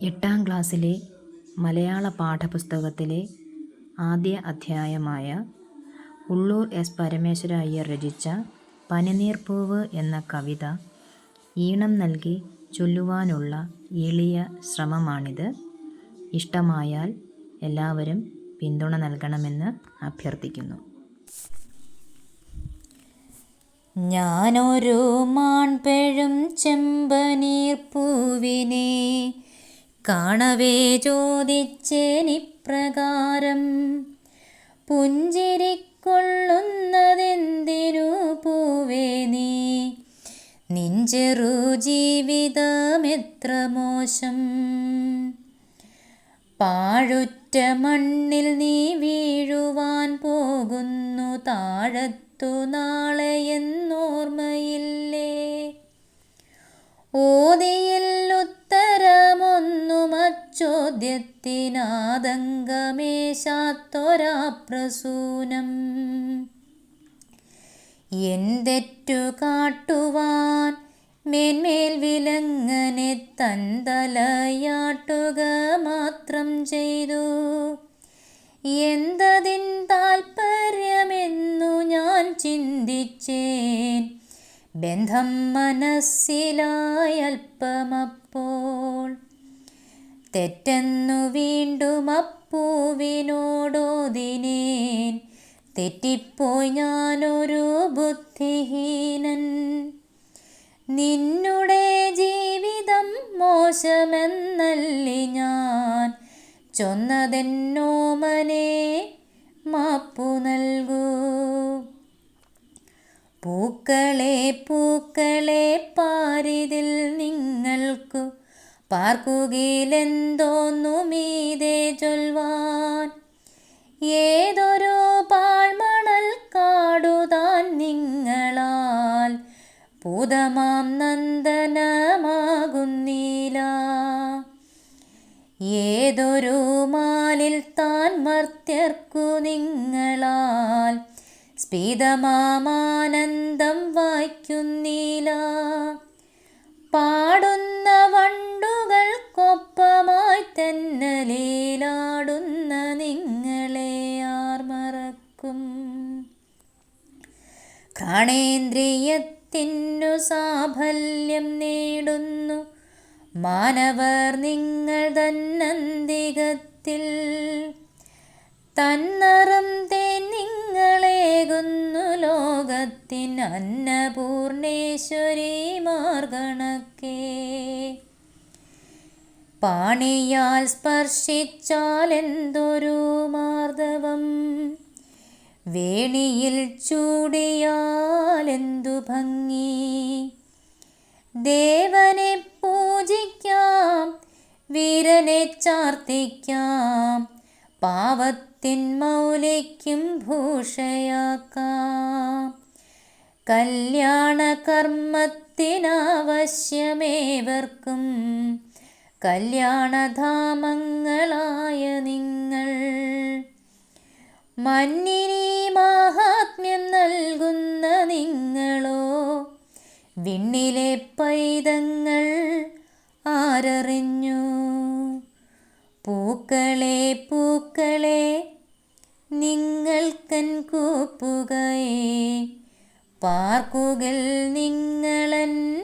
എട്ടാം ക്ലാസ്സിലെ മലയാള പാഠപുസ്തകത്തിലെ ആദ്യ അധ്യായമായ ഉള്ളൂർ എസ് പരമേശ്വര അയ്യർ രചിച്ച പനിനീർപ്പൂവ് എന്ന കവിത ഈണം നൽകി ചൊല്ലുവാനുള്ള എളിയ ശ്രമമാണിത്. ഇഷ്ടമായാൽ എല്ലാവരും പിന്തുണ നൽകണമെന്ന് അഭ്യർത്ഥിക്കുന്നു. ഞാനൊരു മാൺപെഴും ചെമ്പനീർ പൂവിനെ കാണവേ ചോദിച്ചേനിപ്രകാരം പുഞ്ചിരിക്കൊള്ളുന്നതെന്തിനു പൂവേ നീ? നിഞ്ചെറു ജീവിതമെത്ര മോശം. പാഴുറ്റ മണ്ണിൽ നീ വീഴുവാൻ പോകുന്നു താഴത്തു നാളെയെന്നോർമ്മയില്ലേ ഓതിയിൽ അച്ചോദ്യത്തിനാതങ്കമേശാത്തൊരാപ്രസൂനം എന്തെറ്റു കാട്ടുവാൻ മേന്മേൽ വിലങ്ങനെ തന്തലയാട്ടുക മാത്രം ചെയ്തു. എന്തതിൻ താൽപ്പര്യമെന്നു ഞാൻ ചിന്തിച്ചേൻ. ബന്ധം മനസ്സിലായൽപ്പമപ്പോൾ തെറ്റെന്നു വീണ്ടും അപ്പൂവിനോടോതിനേൻ. തെറ്റിപ്പോയി ഞാനൊരു ബുദ്ധിഹീനൻ. നിന്നുടെ ജീവിതം മോശമെന്നല്ലി ഞാൻ. ചൊന്നതെന്നോമനെ മാപ്പു നൽകൂ. പൂക്കളെ പൂക്കളെ പാരിതിൽ നിങ്ങൾക്കു പാർക്കുകിലെന്തോന്നു മീതെ ചൊൽവാൻ. ഏതൊരു പാഴ്മണൽ കാടുതാൻ നിങ്ങളാൽ. പൂതമാം നന്ദനമാകുന്നില്ല ഏതൊരു മാലിൽ താൻ മർത്യർക്കു നിങ്ങളാൽ. സ്ഫീതമാമാനന്ദം വായിക്കുന്നീല. തെന്നലേലാടുന്ന നിങ്ങളെ ആർ മറക്കും. കാണേന്ദ്രിയത്തിനു സാഫല്യം നേടുന്നു. മാനവർ നിങ്ങൾ തന്നന്തികത്തിൽ. തന്നറും തേ നിങ്ങളേകുന്നു ലോകത്തിൻ അന്നപൂർണേശ്വരി മാർഗണക്കേ. പാണിയാൽ സ്പർശിച്ചാൽ എന്തൊരു മാർദ്ദവം വേണിയിൽ ചൂടിയാൽ എന്തു ഭംഗി? ദേവനെ പൂജിക്കാം വീരനെ ചാർത്തിക്കാം പാവത്തിൻ മൗലിക്കും ഭൂഷയാക്കാം. കല്യാണ കർമ്മത്തിനാവശ്യമേവർക്കും കല്യാണധാമങ്ങളായ നിങ്ങൾ. മന്നിനി മാഹാത്മ്യം നൽകുന്ന നിങ്ങളോ? വിണ്ണിലെ പൈതങ്ങൾ ആരറിഞ്ഞു? പൂക്കളെ പൂക്കളെ നിങ്ങൾക്കൻ കൂപ്പുകയെ പാർക്കുകൾ നിങ്ങളൻ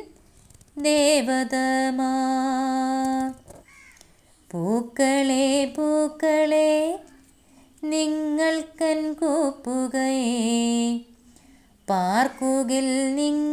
ദേവതമാ. പൂക്കളെ പൂക്കളെ നിങ്ങൾക്കൻ കൂപ്പുകയെ. പാർക്കുകിൽ നിങ്ങളൻ